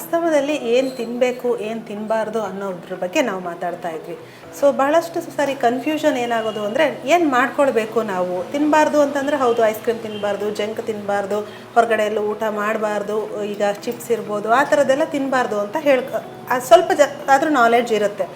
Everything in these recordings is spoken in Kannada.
ಅಸ್ತಮದಲ್ಲಿ ಏನು ತಿನ್ನಬೇಕು ಏನು ತಿನ್ನಬಾರ್ದು ಅನ್ನೋದ್ರ ಬಗ್ಗೆ ನಾವು ಮಾತಾಡ್ತಾ ಇದ್ವಿ. ಸೊ ಬಹಳಷ್ಟು ಸಾರಿ ಕನ್ಫ್ಯೂಷನ್ ಏನಾಗೋದು ಅಂದರೆ, ಏನು ಮಾಡ್ಕೊಳ್ಬೇಕು ನಾವು? ತಿನ್ನಬಾರ್ದು ಅಂತಂದರೆ, ಹೌದು ಐಸ್ ಕ್ರೀಮ್ ತಿನ್ನಬಾರ್ದು ಜಂಕ್ ತಿನ್ನಬಾರ್ದು ಹೊರಗಡೆ ಎಲ್ಲೂ ಊಟ ಮಾಡಬಾರ್ದು, ಈಗ ಚಿಪ್ಸ್ ಇರ್ಬೋದು, ಆ ಥರದ್ದೆಲ್ಲ ತಿನ್ನಬಾರ್ದು ಅಂತ ಹೇಳ್ಕೊ ಸ್ವಲ್ಪ ಜ, ಆದರೂ ನಾಲೆಡ್ಜ್ ಇರುತ್ತೆ.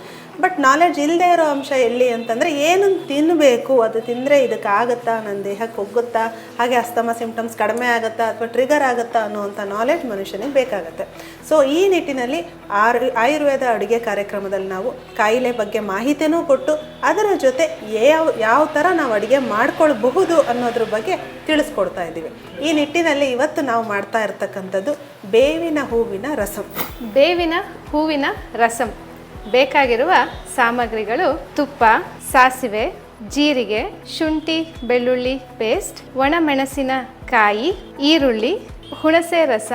ಬಟ್ ನಾಲೆಡ್ಜ್ ಇಲ್ಲದೆ ಇರೋ ಅಂಶ ಎಲ್ಲಿ ಅಂತಂದರೆ ಏನನ್ನು ತಿನ್ನಬೇಕು ಅದು ತಿಂದರೆ ಇದಕ್ಕೆ ಆಗುತ್ತಾ ನನ್ನ ದೇಹಕ್ಕೆ ಒಗ್ಗುತ್ತಾ, ಹಾಗೆ ಅಸ್ತಮ ಸಿಂಪ್ಟಮ್ಸ್ ಕಡಿಮೆ ಆಗುತ್ತಾ ಅಥವಾ ಟ್ರಿಗರ್ ಆಗುತ್ತಾ ಅನ್ನುವಂಥ ನಾಲೆಡ್ಜ್ ಮನುಷ್ಯನಿಗೆ ಬೇಕಾಗುತ್ತೆ. ಸೊ ಈ ನಿಟ್ಟಿನಲ್ಲಿ ಆರು, ಆಯುರ್ವೇದ ಅಡುಗೆ ಕಾರ್ಯಕ್ರಮದಲ್ಲಿ ನಾವು ಕಾಯಿಲೆ ಬಗ್ಗೆ ಮಾಹಿತಿನೂ ಕೊಟ್ಟು ಅದರ ಜೊತೆ ಯಾವ ಯಾವ ಥರ ನಾವು ಅಡುಗೆ ಮಾಡ್ಕೊಳ್ಬಹುದು ಅನ್ನೋದ್ರ ಬಗ್ಗೆ ತಿಳಿಸ್ಕೊಡ್ತಾ ಇದ್ದೀವಿ. ಈ ನಿಟ್ಟಿನಲ್ಲಿ ಇವತ್ತು ನಾವು ಮಾಡ್ತಾ ಇರ್ತಕ್ಕಂಥದ್ದು ಬೇವಿನ ಹೂವಿನ ರಸಂ. ಬೇವಿನ ಹೂವಿನ ರಸಂ. ಬೇಕಾಗಿರುವ ಸಾಮಗ್ರಿಗಳು ತುಪ್ಪ ಸಾಸಿವೆ ಜೀರಿಗೆ ಶುಂಠಿ ಬೆಳ್ಳುಳ್ಳಿ ಪೇಸ್ಟ್ ಒಣಮೆಣಸಿನ ಕಾಯಿ ಈರುಳ್ಳಿ ಹುಣಸೆ ರಸ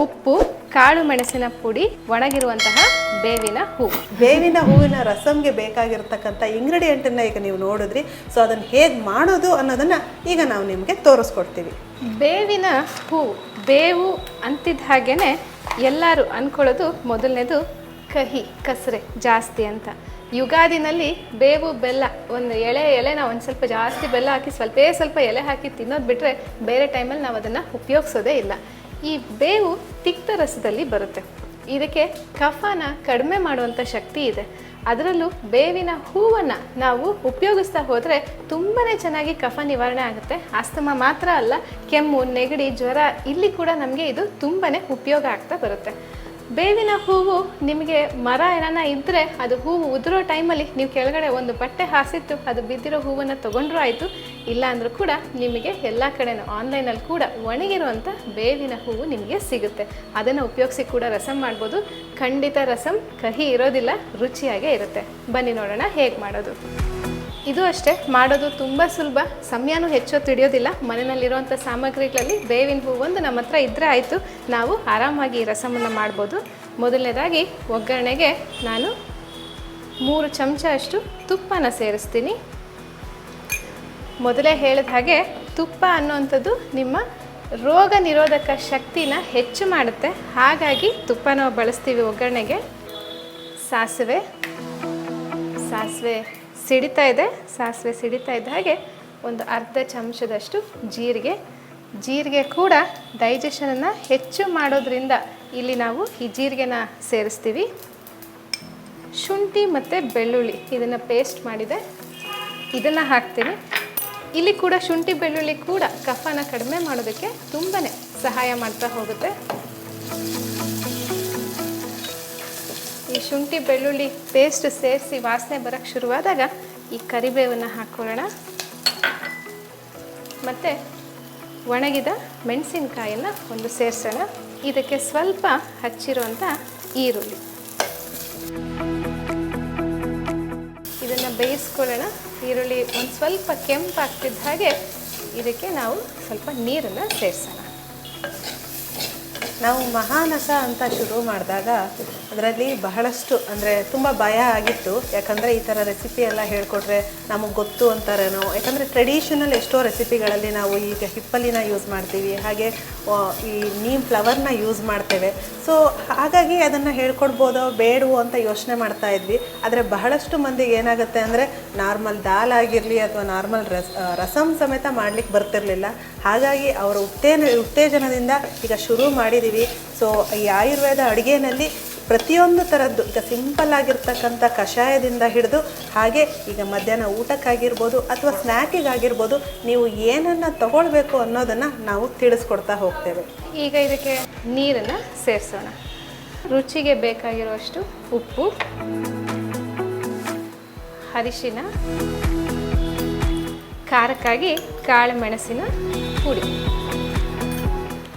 ಉಪ್ಪು ಕಾಳು ಮೆಣಸಿನ ಪುಡಿ ಒಣಗಿರುವಂತಹ ಬೇವಿನ ಹೂ. ಬೇವಿನ ಹೂವಿನ ರಸಂಗೆ ಬೇಕಾಗಿರ್ತಕ್ಕಂಥ ಇಂಗ್ರೀಡಿಯೆಂಟನ್ನು ಈಗ ನೀವು ನೋಡಿದ್ರಿ. ಸೊ ಅದನ್ನು ಹೇಗೆ ಮಾಡೋದು ಅನ್ನೋದನ್ನು ಈಗ ನಾವು ನಿಮಗೆ ತೋರಿಸ್ಕೊಡ್ತೀವಿ. ಬೇವಿನ ಹೂ ಬೇವು ಅಂತಿದ್ದ ಹಾಗೇನೆ ಎಲ್ಲರೂ ಅನ್ಕೊಳ್ಳೋದು ಮೊದಲನೇದು ಕಹಿ, ಕಸರೆ ಜಾಸ್ತಿ ಅಂತ. ಯುಗಾದಿನಲ್ಲಿ ಬೇವು, ಬೆಲ್ಲ, ಒಂದು ಎಳೆ ಎಲೆನ ಒಂದು ಸ್ವಲ್ಪ ಜಾಸ್ತಿ ಬೆಲ್ಲ ಹಾಕಿ, ಸ್ವಲ್ಪೇ ಸ್ವಲ್ಪ ಎಲೆ ಹಾಕಿ ತಿನ್ನೋದು ಬಿಟ್ಟರೆ ಬೇರೆ ಟೈಮಲ್ಲಿ ನಾವು ಅದನ್ನು ಉಪಯೋಗಿಸೋದೇ ಇಲ್ಲ. ಈ ಬೇವು ತಿಕ್ತ ರಸದಲ್ಲಿ ಬರುತ್ತೆ. ಇದಕ್ಕೆ ಕಫನ ಕಡಿಮೆ ಮಾಡುವಂಥ ಶಕ್ತಿ ಇದೆ. ಅದರಲ್ಲೂ ಬೇವಿನ ಹೂವನ್ನು ನಾವು ಉಪಯೋಗಿಸ್ತಾ ಹೋದರೆ ತುಂಬಾ ಚೆನ್ನಾಗಿ ಕಫ ನಿವಾರಣೆ ಆಗುತ್ತೆ. ಆಸ್ತಮ ಮಾತ್ರ ಅಲ್ಲ, ಕೆಮ್ಮು, ನೆಗಡಿ, ಜ್ವರ, ಇಲ್ಲಿ ಕೂಡ ನಮಗೆ ಇದು ತುಂಬಾ ಉಪಯೋಗ ಆಗ್ತಾ ಬರುತ್ತೆ. ಬೇವಿನ ಹೂವು ನಿಮಗೆ ಮರ ಏನಾನ ಇದ್ದರೆ ಅದು ಹೂವು ಉದುರೋ ಟೈಮಲ್ಲಿ ನೀವು ಕೆಳಗಡೆ ಒಂದು ಬಟ್ಟೆ ಹಾಸಿತ್ತು ಅದು ಬಿದ್ದಿರೋ ಹೂವನ್ನು ತೊಗೊಂಡ್ರೂ ಆಯಿತು. ಇಲ್ಲಾಂದರೂ ಕೂಡ ನಿಮಗೆ ಎಲ್ಲ ಕಡೆನೂ ಆನ್ಲೈನಲ್ಲಿ ಕೂಡ ಒಣಗಿರುವಂಥ ಬೇವಿನ ಹೂವು ನಿಮಗೆ ಸಿಗುತ್ತೆ. ಅದನ್ನು ಉಪಯೋಗಿಸಿ ಕೂಡ ರಸಂ ಮಾಡ್ಬೋದು. ಖಂಡಿತ ರಸಂ ಕಹಿ ಇರೋದಿಲ್ಲ, ರುಚಿಯಾಗೇ ಇರುತ್ತೆ. ಬನ್ನಿ ನೋಡೋಣ ಹೇಗೆ ಮಾಡೋದು. ಇದು ಅಷ್ಟೇ, ಮಾಡೋದು ತುಂಬ ಸುಲಭ. ಸಮಯನೂ ಹೆಚ್ಚು ತಿಳಿಯೋದಿಲ್ಲ ಮನೆಯಲ್ಲಿರುವಂಥ ಸಾಮಗ್ರಿಗಳಲ್ಲಿ ಬೇವಿನ ಹೂವು ಒಂದು ನಮ್ಮ ಹತ್ರ ಇದ್ದರೆ ಆಯಿತು. ನಾವು ಆರಾಮಾಗಿ ಈ ರಸಮನ್ನು ಮಾಡ್ಬೋದು. ಮೊದಲನೇದಾಗಿ, ಒಗ್ಗರಣೆಗೆ ನಾನು ಮೂರು ಚಮಚ ಅಷ್ಟು ತುಪ್ಪನ ಸೇರಿಸ್ತೀನಿ. ಮೊದಲೇ ಹೇಳಿದ ಹಾಗೆ, ತುಪ್ಪ ಅನ್ನುವಂಥದ್ದು ನಿಮ್ಮ ರೋಗ ನಿರೋಧಕ ಶಕ್ತಿನ ಹೆಚ್ಚು ಮಾಡುತ್ತೆ. ಹಾಗಾಗಿ ತುಪ್ಪ ನಾವು ಬಳಸ್ತೀವಿ ಒಗ್ಗರಣೆಗೆ. ಸಾಸಿವೆ. ಸಾಸಿವೆ. ಸಿಡಿತಾ ಇದೆ, ಸಾಸಿವೆ ಸಿಡಿತಾ ಇದ್ದ ಹಾಗೆ ಒಂದು ಅರ್ಧ ಚಮಚದಷ್ಟು ಜೀರಿಗೆ. ಜೀರಿಗೆ ಕೂಡ ಡೈಜೆಷನನ್ನು ಹೆಚ್ಚು ಮಾಡೋದ್ರಿಂದ ಇಲ್ಲಿ ನಾವು ಈ ಜೀರಿಗೆನ ಸೇರಿಸ್ತೀವಿ. ಶುಂಠಿ ಮತ್ತು ಬೆಳ್ಳುಳ್ಳಿ ಇದನ್ನು ಪೇಸ್ಟ್ ಮಾಡಿದೆ. ಇದನ್ನು ಹಾಕ್ತೀನಿ. ಇಲ್ಲಿ ಕೂಡ ಶುಂಠಿ ಬೆಳ್ಳುಳ್ಳಿ ಕೂಡ ಕಫನ ಕಡಿಮೆ ಮಾಡೋದಕ್ಕೆ ತುಂಬಾ ಸಹಾಯ ಮಾಡ್ತಾ ಹೋಗುತ್ತೆ. ಈ ಶುಂಠಿ, ಬೆಳ್ಳುಳ್ಳಿ ಪೇಸ್ಟ್ ಸೇರಿಸಿ ವಾಸನೆ ಬರೋಕ್ಕೆ ಶುರುವಾದಾಗ ಈ ಕರಿಬೇವನ್ನು ಹಾಕ್ಕೊಳ್ಳೋಣ ಮತ್ತು ಒಣಗಿದ ಮೆಣಸಿನಕಾಯನ್ನು ಒಂದು ಸೇರಿಸೋಣ. ಇದಕ್ಕೆ ಸ್ವಲ್ಪ ಹಚ್ಚಿರುವಂಥ ಈರುಳ್ಳಿ. ಇದನ್ನು ಬೇಯಿಸ್ಕೊಳ್ಳೋಣ. ಈರುಳ್ಳಿ ಒಂದು ಸ್ವಲ್ಪ ಕೆಂಪಾಗ್ತಿದ್ದ ಹಾಗೆ ಇದಕ್ಕೆ ನಾವು ಸ್ವಲ್ಪ ನೀರನ್ನು ಸೇರಿಸೋಣ. ನಾವು ಮಹಾನಸ ಅಂತ ಶುರು ಮಾಡಿದಾಗ ಅದರಲ್ಲಿ ಬಹಳಷ್ಟು ಅಂದರೆ ತುಂಬ ಭಯ ಆಗಿತ್ತು. ಯಾಕಂದರೆ ಈ ಥರ ರೆಸಿಪಿ ಎಲ್ಲ ಹೇಳ್ಕೊಟ್ರೆ ನಮಗೆ ಗೊತ್ತು ಅಂತಾರೇನೋ. ಯಾಕಂದರೆ ಟ್ರೆಡಿಷನಲ್ ಎಷ್ಟೋ ರೆಸಿಪಿಗಳಲ್ಲಿ ನಾವು ಈಗ ಹಿಪ್ಪಲಿನ ಯೂಸ್ ಮಾಡ್ತೀವಿ. ಹಾಗೆ ಈ ನೀಮ್ ಫ್ಲವರ್ನ ಯೂಸ್ ಮಾಡ್ತೇವೆ. ಸೊ ಹಾಗಾಗಿ ಅದನ್ನು ಹೇಳ್ಕೊಡ್ಬೋದೋ ಬೇಡವೋ ಅಂತ ಯೋಚನೆ ಮಾಡ್ತಾ ಇದ್ವಿ. ಆದರೆ ಬಹಳಷ್ಟು ಮಂದಿಗೆ ಏನಾಗುತ್ತೆ ಅಂದರೆ ನಾರ್ಮಲ್ ದಾಲ್ ಆಗಿರಲಿ ಅಥವಾ ನಾರ್ಮಲ್ ರಸ್ ಆ, ರಸಮ್ ಸಮೇತ ಮಾಡ್ಲಿಕ್ಕೆ ಬರ್ತಿರಲಿಲ್ಲ. ಹಾಗಾಗಿ ಅವರ ಉತ್ತೇನ ಉತ್ತೇಜನದಿಂದ ಈಗ ಶುರು ಮಾಡಿದ್ದೀವಿ ಸೊ ಈ ಆಯುರ್ವೇದ ಅಡುಗೆನಲ್ಲಿ ಪ್ರತಿಯೊಂದು ಥರದ್ದು ಈಗ ಸಿಂಪಲ್ ಆಗಿರ್ತಕ್ಕಂಥ ಕಷಾಯದಿಂದ ಹಿಡಿದು ಹಾಗೆ ಈಗ ಮಧ್ಯಾಹ್ನ ಊಟಕ್ಕಾಗಿರ್ಬೋದು ಅಥವಾ ಸ್ನ್ಯಾಕಿಗಾಗಿರ್ಬೋದು ನೀವು ಏನನ್ನು ತಗೊಳ್ಬೇಕು ಅನ್ನೋದನ್ನು ನಾವು ತಿಳಿಸ್ಕೊಡ್ತಾ ಹೋಗ್ತೇವೆ. ಈಗ ಇದಕ್ಕೆ ನೀರನ್ನು ಸೇರಿಸೋಣ. ರುಚಿಗೆ ಬೇಕಾಗಿರುವಷ್ಟು ಉಪ್ಪು, ಅರಿಶಿನ, ಖಾರಕ್ಕಾಗಿ ಕಾಳು ಮೆಣಸಿನ ಪುಡಿ.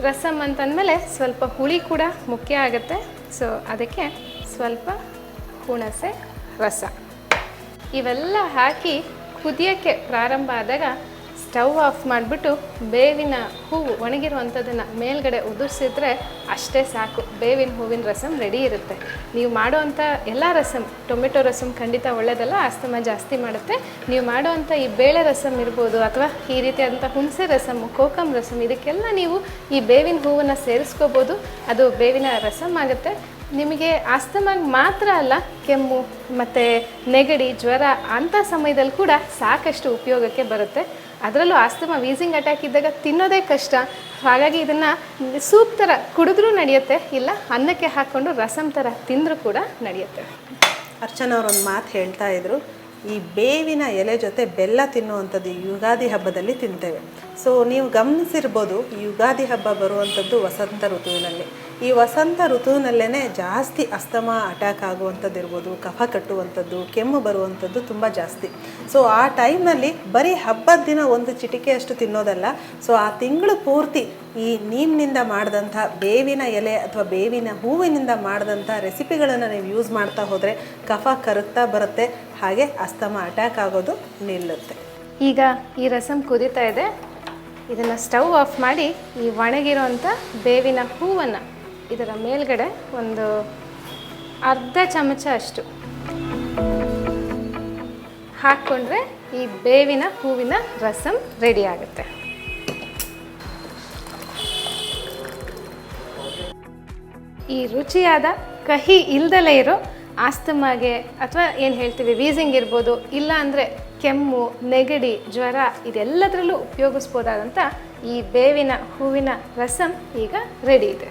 ರಸಮ್ ಅಂತಂದಮೇಲೆ ಸ್ವಲ್ಪ ಹುಳಿ ಕೂಡ ಮುಖ್ಯ ಆಗುತ್ತೆ. ಸೊ ಅದಕ್ಕೆ ಸ್ವಲ್ಪ ಹುಣಸೆ ರಸ. ಇವೆಲ್ಲ ಹಾಕಿ ಕುದಿಯೋಕ್ಕೆ ಪ್ರಾರಂಭ ಆದಾಗ ಸ್ಟವ್ ಆಫ್ ಮಾಡಿಬಿಟ್ಟು ಬೇವಿನ ಹೂವು ಒಣಗಿರುವಂಥದ್ದನ್ನು ಮೇಲ್ಗಡೆ ಉದುರಿಸಿದ್ರೆ ಅಷ್ಟೇ ಸಾಕು. ಬೇವಿನ ಹೂವಿನ ರಸಮ್ ರೆಡಿ ಇರುತ್ತೆ. ನೀವು ಮಾಡೋವಂಥ ಎಲ್ಲ ರಸಮ್ ಟೊಮೆಟೊ ರಸಮ್ ಖಂಡಿತ ಒಳ್ಳೆಯದಲ್ಲ ಆಸ್ತಮ ಜಾಸ್ತಿ ಮಾಡುತ್ತೆ. ನೀವು ಮಾಡೋವಂಥ ಈ ಬೇಳೆ ರಸಮ್ ಇರ್ಬೋದು ಅಥವಾ ಈ ರೀತಿಯಾದಂಥ ಹುಣಸೆ ರಸಮ್ ಕೋಕಮ್ ರಸಮ್ ಇದಕ್ಕೆಲ್ಲ ನೀವು ಈ ಬೇವಿನ ಹೂವನ್ನು ಸೇರಿಸ್ಕೋಬೋದು. ಅದು ಬೇವಿನ ರಸಮ್ ಆಗುತ್ತೆ. ನಿಮಗೆ ಆಸ್ತಮಾಗ್ ಮಾತ್ರ ಅಲ್ಲ, ಕೆಮ್ಮು ಮತ್ತು ನೆಗಡಿ, ಜ್ವರ ಅಂಥ ಸಮಯದಲ್ಲಿ ಕೂಡ ಸಾಕಷ್ಟು ಉಪಯೋಗಕ್ಕೆ ಬರುತ್ತೆ. ಅದರಲ್ಲೂ ಆಸ್ತಮ ವೀಸಿಂಗ್ ಅಟ್ಯಾಕ್ ಇದ್ದಾಗ ತಿನ್ನೋದೇ ಕಷ್ಟ. ಹಾಗಾಗಿ ಇದನ್ನು ಸೂಪ್ ಥರ ಕುಡಿದ್ರೂ ನಡೆಯುತ್ತೆ, ಇಲ್ಲ ಅನ್ನಕ್ಕೆ ಹಾಕ್ಕೊಂಡು ರಸಂ ಥರ ತಿಂದರೂ ಕೂಡ ನಡೆಯುತ್ತೆ. ಅರ್ಚನಾ ಅವ್ರೊಂದು ಮಾತು ಹೇಳ್ತಾ ಇದ್ರು. ಈ ಬೇವಿನ ಎಲೆ ಜೊತೆ ಬೆಲ್ಲ ತಿನ್ನುವಂಥದ್ದು ಈ ಯುಗಾದಿ ಹಬ್ಬದಲ್ಲಿ ತಿಂತೇವೆ. ಸೊ ನೀವು ಗಮನಿಸಿರ್ಬೋದು ಯುಗಾದಿ ಹಬ್ಬ ಬರುವಂಥದ್ದು ವಸಂತ ಋತುವಿನಲ್ಲಿ. ಈ ವಸಂತ ಋತುವಿನಲ್ಲೇ ಜಾಸ್ತಿ ಅಸ್ತಮ, ಅಟ್ಯಾಕ್ ಆಗುವಂಥದ್ದು ಇರ್ಬೋದು ಕಫ ಕಟ್ಟುವಂಥದ್ದು, ಕೆಮ್ಮು ಬರುವಂಥದ್ದು ತುಂಬ ಜಾಸ್ತಿ. ಸೊ ಆ ಟೈಮ್ನಲ್ಲಿ ಬರೀ ಹಬ್ಬದ ದಿನ ಒಂದು ಚಿಟಿಕೆಯಷ್ಟು ತಿನ್ನೋದಲ್ಲ. ಸೊ ಆ ತಿಂಗಳು ಪೂರ್ತಿ ಈ ನೀಮ್ನಿಂದ ಮಾಡಿದಂಥ ಬೇವಿನ ಎಲೆ ಅಥವಾ ಬೇವಿನ ಹೂವಿನಿಂದ ಮಾಡಿದಂಥ ರೆಸಿಪಿಗಳನ್ನು ನೀವು ಯೂಸ್ ಮಾಡ್ತಾ ಹೋದರೆ ಕಫ ಕರಗ್ತಾ ಬರುತ್ತೆ. ಹಾಗೆ ಅಸ್ತಮ ಅಟ್ಯಾಕ್ ಆಗೋದು ನಿಲ್ಲುತ್ತೆ. ಈಗ ಈ ರಸಮ್ ಕುದೀತಾ ಇದೆ. ಇದನ್ನು ಸ್ಟವ್ ಆಫ್ ಮಾಡಿ ಈ ಒಣಗಿರೋಂಥ ಬೇವಿನ ಹೂವನ್ನು ಇದರ ಮೇಲ್ಗಡೆ ಒಂದು ಅರ್ಧ ಚಮಚ ಅಷ್ಟು ಹಾಕ್ಕೊಂಡ್ರೆ ಈ ಬೇವಿನ ಹೂವಿನ ರಸಮ್ ರೆಡಿ ಆಗುತ್ತೆ. ಈ ರುಚಿಯಾದ ಕಹಿ ಇಲ್ದಲೇ ಇರೋ ಆಸ್ತಮಾಗೆ ಅಥವಾ ಏನು ಹೇಳ್ತೀವಿ ವೀಸಿಂಗ್ ಇರ್ಬೋದು, ಇಲ್ಲ ಅಂದರೆ ಕೆಮ್ಮು, ನೆಗಡಿ, ಜ್ವರ, ಇದೆಲ್ಲದರಲ್ಲೂ ಉಪಯೋಗಿಸ್ಬೋದಾದಂಥ ಈ ಬೇವಿನ, ಹೂವಿನ ರಸಂ ಈಗ ರೆಡಿ ಇದೆ.